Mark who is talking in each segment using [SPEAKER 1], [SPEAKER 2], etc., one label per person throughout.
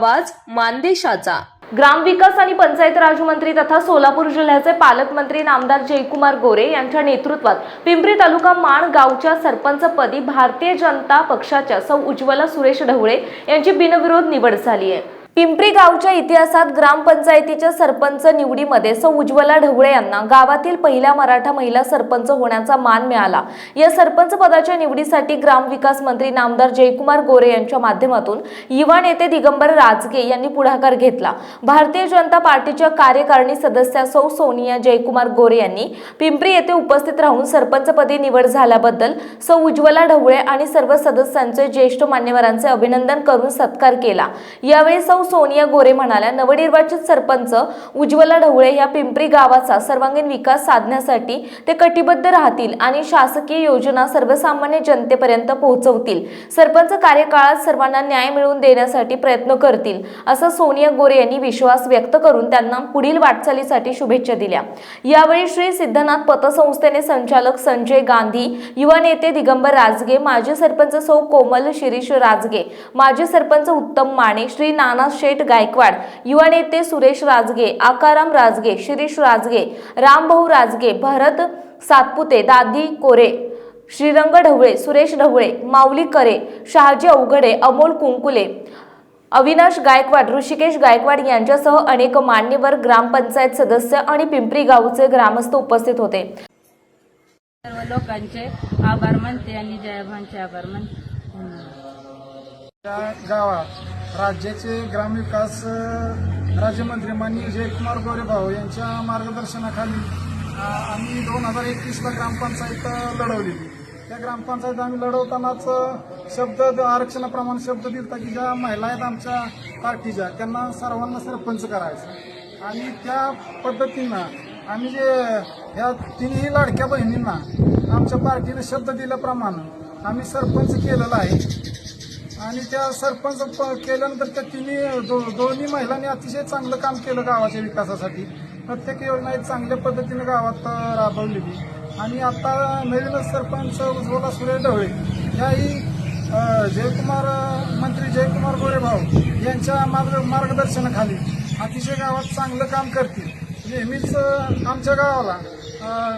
[SPEAKER 1] आवाज मानदेशाचा. ग्रामविकास आणि पंचायत राजमंत्री तथा सोलापूर जिल्ह्याचे पालकमंत्री नामदार जयकुमार गोरे यांच्या नेतृत्वात पिंपरी तालुका माण गावच्या सरपंचपदी भारतीय जनता पक्षाच्या सौ उज्ज्वला सुरेश ढवळे यांची बिनविरोध निवड झाली आहे. पिंपरी गावच्या इतिहासात ग्रामपंचायतीच्या सरपंच निवडीमध्ये सौ उज्ज्वला ढवळे यांना गावातील पहिल्या मराठा महिला सरपंच होण्याचा मान मिळाला. या सरपंच पदाच्या निवडीसाठी ग्रामविकास मंत्री नामदार जयकुमार गोरे यांच्या माध्यमातून युवा नेते दिगंबर राजगे यांनी पुढाकार घेतला. भारतीय जनता पार्टीच्या कार्यकारिणी सदस्या सौ सोनिया जयकुमार गोरे यांनी पिंपरी येथे उपस्थित राहून सरपंचपदी निवड झाल्याबद्दल सौ उज्ज्वला ढवळे आणि सर्व सदस्यांचे ज्येष्ठ मान्यवरांचे अभिनंदन करून सत्कार केला. यावेळी सौ सोनिया गोरे म्हणाल्या नवनिर्वाचित सरपंच उज्ज्वला ढवळे या पिंपरी गावाचा सर्वांगीण विकास साधण्यासाठी ते कटिबद्ध राहतील आणि शासकीय योजना सर्वसामान्य जनतेपर्यंत पोहोचवतील. सरपंच कार्यकाळात सर्वांना न्याय मिळवून देण्यासाठी प्रयत्न करतील असा सोनिया गोरे यांनी विश्वास व्यक्त करून त्यांना पुढील वाटचालीसाठी शुभेच्छा दिल्या. यावेळी श्री सिद्धनाथ पतसंस्थेने संचालक संजय गांधी युवा नेते दिगंबर राजगे माजी सरपंच सौ कोमल शिरीष राजगे माजी सरपंच उत्तम माने श्री नाना शेठ गायकवाड युवा नेते सुरेश राजगे आकाराम राजगे शिरीष राजगे रामभाऊ राजगे भरत सातपुते दादी कोरे श्रीरंग ढवळे सुरेश ढवळे माऊली करे शहाजी अवघडे अमोल कुंकुले अविनाश गायकवाड ऋषिकेश गायकवाड यांच्यासह अनेक मान्यवर ग्रामपंचायत सदस्य आणि पिंपरी गावचे ग्रामस्थ उपस्थित होते.
[SPEAKER 2] सर्व लोकांचे आभार मानते आणि जयाभानचे आभार मानते.
[SPEAKER 3] गावात राज्याचे ग्रामविकास राज्यमंत्री माननीय जयकुमार गोरेभाऊ यांच्या मार्गदर्शनाखाली आम्ही दोन हजार एकवीसला ग्रामपंचायत लढवली. लढवलेली त्या ग्रामपंचायत आम्ही लढवतानाच शब्द द- आरक्षणाप्रमाणे शब्द दिलता की ज्या महिला आहेत आमच्या पार्टीच्या त्यांना सर्वांना सरपंच करायचं. आणि त्या पद्धतीनं आम्ही जे ह्या तिन्ही लाडक्या बहिणींना आमच्या पार्टीनं शब्द दिल्याप्रमाणे आम्ही सरपंच केलेलं आहे. आणि त्या सरपंच प- केल्यानंतर त्या तिन्ही दो, दोन्ही महिलांनी अतिशय चांगलं काम केलं गावाच्या विकासासाठी. प्रत्येक योजना ही चांगल्या पद्धतीने गावात अ, राबवलेली. आणि आता नवीनच सरपंच उज्ज्वला सुरे ढवळे याही जयकुमार मंत्री जयकुमार गोरेभाऊ यांच्या मार्ग मार्गदर्शनाखाली अतिशय गावात चांगलं काम करतील. नेहमीच आमच्या गावाला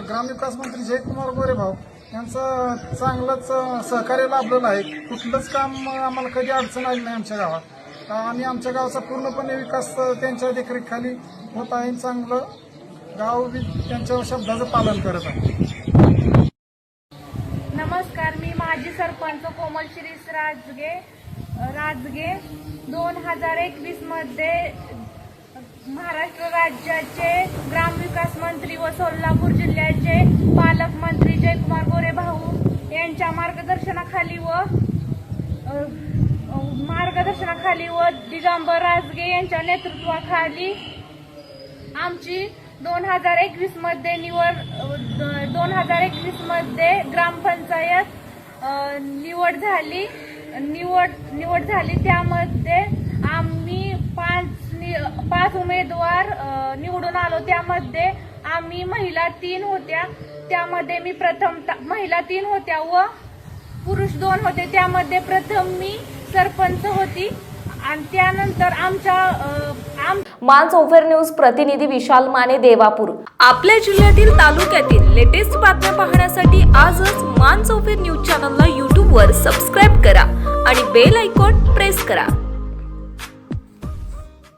[SPEAKER 3] ग्रामविकास मंत्री जयकुमार गोरेभाऊ यांचं चांगलंच सहकार्य लाभलेलं आहे. कुठलंच काम आम्हाला कधी अडचण आली नाही आमच्या गावात. तर आणि आमच्या गावाचा पूर्णपणे विकास त्यांच्या देखरेखीखाली होत आहे चांगलं गाव त्यांच्या शब्दाचं पालन करत आहे.
[SPEAKER 4] नमस्कार मी माजी सरपंच कोमल शिरीष राजगे राजगे. दोन हजार एकवीसमध्ये महाराष्ट्र राज्याचे ग्रामविकास मंत्री व सोलापूर जिल्ह्याचे पालकमंत्री जयकुमार गोरे भाऊ यांच्या मार्गदर्शनाखाली व मार्गदर्शनाखाली व दिगंबर राजगे यांच्या नेतृत्वाखाली आमची दोन हजार एकवीसमध्ये निवड दोन हजार एकवीसमध्ये ग्रामपंचायत निवड झाली. निवड निवड झाली त्यामध्ये पाच उमेदवार निवडून आलो. त्यामध्ये आम्ही महिला तीन होत्या. त्यामध्ये मी प्रथम महिला तीन होत्या व पुरुष दोन होते. त्यामध्ये प्रथम मी सरपंच होती. आणि त्यानंतर आमच्या
[SPEAKER 1] मान चौफेर न्यूज प्रतिनिधी विशाल माने देवापूर. आपल्या जिल्ह्यातील तालुक्यातील लेटेस्ट बातम्या पाहण्यासाठी आजच मान चौफेर न्यूज चॅनलला यूट्यूबवर सबस्क्राईब करा आणि बेल आयकॉन प्रेस करा.